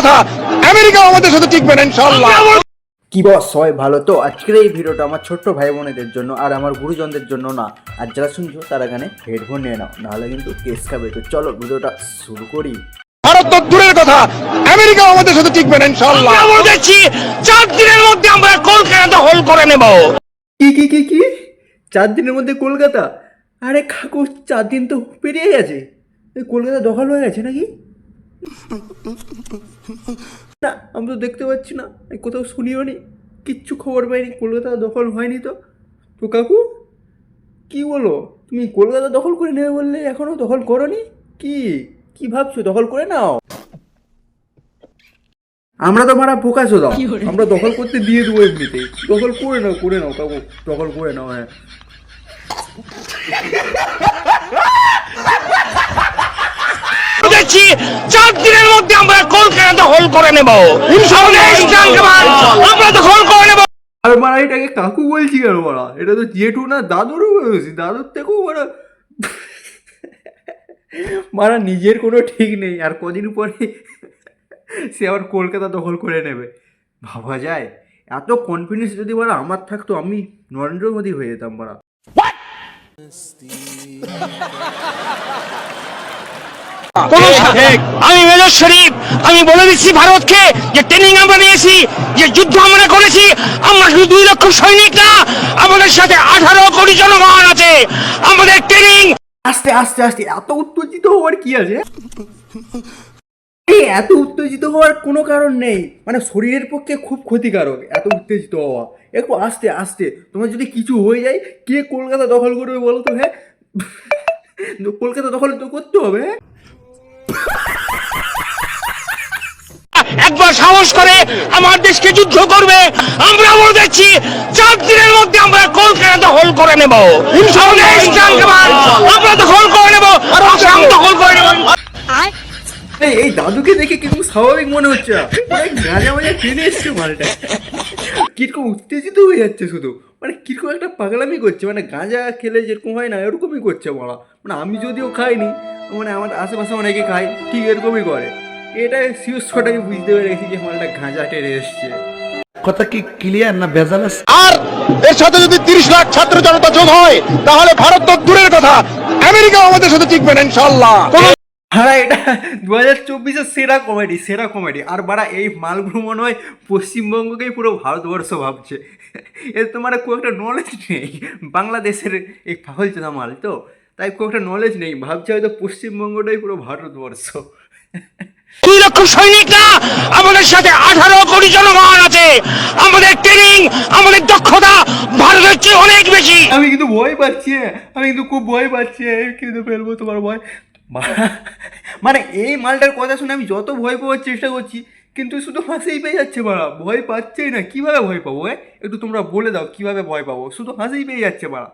কথা। আমেরিকা আমাদের সাথে টিকবে না ইনশাল্লাহ কি বস সবাই ভালো তো? আজকের এই ভিডিওটা আমার ছোট্ট ভাই বোনেদের জন্য আর আমার গুরুজনদের জন্য না। আর যারা শুনছো তারা এখানে হেডফোন নিয়ে নাও নাহলে কিন্তু কেস খাবে তো চলো ভিডিওটা শুরু করি। ভারত তো দূরের কথা আমেরিকা আমাদের সাথে টিকবে না ইনশাল্লাহ আমরা বলতেছি চার দিনের মধ্যে আমরা কলকাতা দখল করে নেব। কি কি কি কি? চার দিনের মধ্যে কলকাতা? আরে কাকু চার দিন তো পেরিয়ে গেছে। এই কলকাতা দখল হয়ে গেছে নাকি? না আমি তো দেখতে পাচ্ছি না। কোথাও শুনিও নি। কিচ্ছু খবর পাইনি। কলকাতা দখল হয়নি তো। তো কাকু কি বলো? তুমি কলকাতা দখল করে নেবে বললে এখনও দখল করনি? কি? কি ভাবছ? দখল করে নাও। আমরা তো মারা ফোকাসও দাও আমরা দখল করতে দিয়ে দেবো এমনিতেই দখল করে নাও করে নাও কাকু। দখল করে নাও হ্যাঁ। বলতেছি চার দিনের মধ্যে আমরা কলকাতা দখল করে নেব। আমরা দখল করে নেব। আর মারা এটাকে কাকু বলছি কেন মারা? এটা তো জেঠু না দাদুরও বলছি। দাদুর থেকেও মারা। মারা নিজের কোনো ঠিক নেই। আর কদিন পরে সে আবার কলকাতা দখল করে নেবে। ভাবা যায়। এত কনফিডেন্স যদি মারা আমার থাকতো আমি নরেন্দ্র মোদী হয়ে যেতাম মারা। আমি মেজর শরীফ আমি বলে দিচ্ছি ভারতকে যে ট্রেনিং আমরা নিয়েছি যে যুদ্ধ আমরা করেছি আমরা শুধু দুই লক্ষ সৈনিক না আমাদের সাথে আঠারো কোটি জনগণ আছে। আমাদের ট্রেনিং আস্তে আস্তে আস্তে এত উত্তেজিত হওয়ার কি আছে? এত উত্তেজিত হওয়ার কোনো কারণ নেই। মানে শরীরের পক্ষে খুব ক্ষতিকারক এত উত্তেজিত হওয়া। একটু আস্তে আস্তে তোমার যদি কিছু হয়ে যায় কে কলকাতা দখল করবে বলো তো হ্যাঁ? কলকাতা দখল তো করতে হবে একবার সাহস করে আমার দেশকে যুদ্ধ করবে। আমরা বলে দিচ্ছি চার দিনের মধ্যে আমরা কলকাতা দখল করে নেব। আমরা দখল করে নেব আসাম দখল করে নেব। এই এই দাদুকে দেখে কীরকম স্বাভাবিক মনে হচ্ছে? না মানে গাঁজা মাজা টেনে এসছে মালটা। কীরকম উত্তেজিত হয়ে যাচ্ছে শুধু। মানে কীরকম একটা পাগলামি করছে। মানে গাঁজা খেলে যেরকম হয় না এরকমই করছে মারা। মানে আমি যদিও খাইনি মানে আমার আশেপাশে অনেকে খায় ঠিক এরকমই করে। এটা শিবস্বটাকে বুঝতে পেরে গেছি যে মালটা গাঁজা টেনে এসছে। কথা কি ক্লিয়ার না ভেজাল আর এর সাথে যদি তিরিশ লাখ ছাত্র জনতা যোগ হয় তাহলে ভারত তো দূরের কথা। আমেরিকা আমাদের সাথে টিকবে না ইনশাল্লাহ হ্যাঁ এটা দু হাজার চব্বিশের সেরা কমেডি সেরা কমেডি আর বারা এই মালগুলো মনে হয় পশ্চিমবঙ্গকেই পুরো ভারতবর্ষ ভাবছে। এর তো মানে খুব একটা নলেজ নেই। বাংলাদেশের এই পাগল চোদা মাল তো। তাই খুব একটা নলেজ নেই। ভাবছে হয়তো পশ্চিমবঙ্গটাই পুরো ভারতবর্ষ। দুই লক্ষ সৈনিক না আমাদের সাথে আঠারো কোটি জনগণ আছে। আমাদের ট্রেনিং আমাদের দক্ষতা ভারতের চেয়ে অনেক বেশি। আমি কিন্তু ভয় পাচ্ছি, আমি কিন্তু খুব ভয় পাচ্ছি কিন্তু ফেলব তোমার ভয়। মানে এই মালটার কথা শুনে আমি যত ভয় পাওয়ার চেষ্টা করছি, কিন্তু শুধু হাসিই পেয়ে যাচ্ছে মারা। ভয় পাচ্ছেই না, কীভাবে ভয় পাবো একটু তোমরা বলে দাও, কীভাবে ভয় পাবো? শুধু হাসিই পেয়ে যাচ্ছে মারা।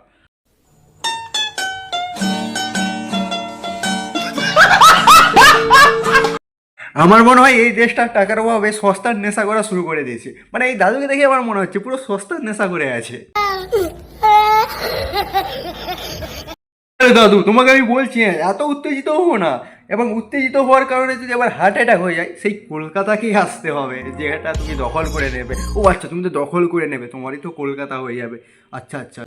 আমার মনে হয় এই দেশটা টাকার অভাবে সস্তার নেশা করা শুরু করে দিয়েছে। মানে এই দাদুকে দেখে আমার মনে হচ্ছে পুরো সস্তার নেশা করে আছে। দাদু তোমাকে আমি বলছি হ্যাঁ, এত উত্তেজিত হব না। এবং উত্তেজিত হওয়ার কারণে যদি আবার হার্ট অ্যাটাক হয়ে যায় সেই কলকাতাকেই আসতে হবে যেটা তুমি দখল করে নেবে। ও আচ্ছা তুমি তো দখল করে নেবে তোমারই তো কলকাতা হয়ে যাবে। আচ্ছা আচ্ছা।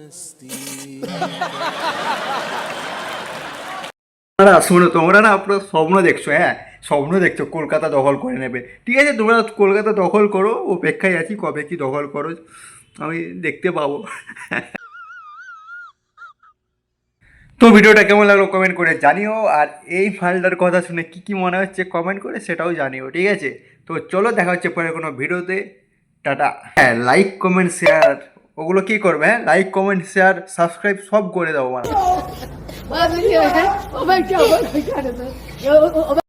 শোনো তোমরা না আপনার স্বপ্ন দেখছ হ্যাঁ? স্বপ্ন দেখছ, কলকাতা দখল করে নেবে। ঠিক আছে, তোমরা কলকাতা দখল করো, অপেক্ষায় আছি, কবে কি দখল করো, আমি দেখতে পাবো। তো ভিডিওটা কেমন লাগল কমেন্ট করে জানিও, আর এই ফাইলটার কথা শুনে কি কি মনে হচ্ছে কমেন্ট করে সেটাও জানিও, ঠিক আছে? তো চলো, দেখা হচ্ছে পরে কোনো ভিডিওতে, টাটা। হ্যাঁ লাইক কমেন্ট শেয়ার ওগুলো কি করবে হ্যাঁ? লাইক কমেন্ট শেয়ার সাবস্ক্রাইব সব করে দেবো মানে।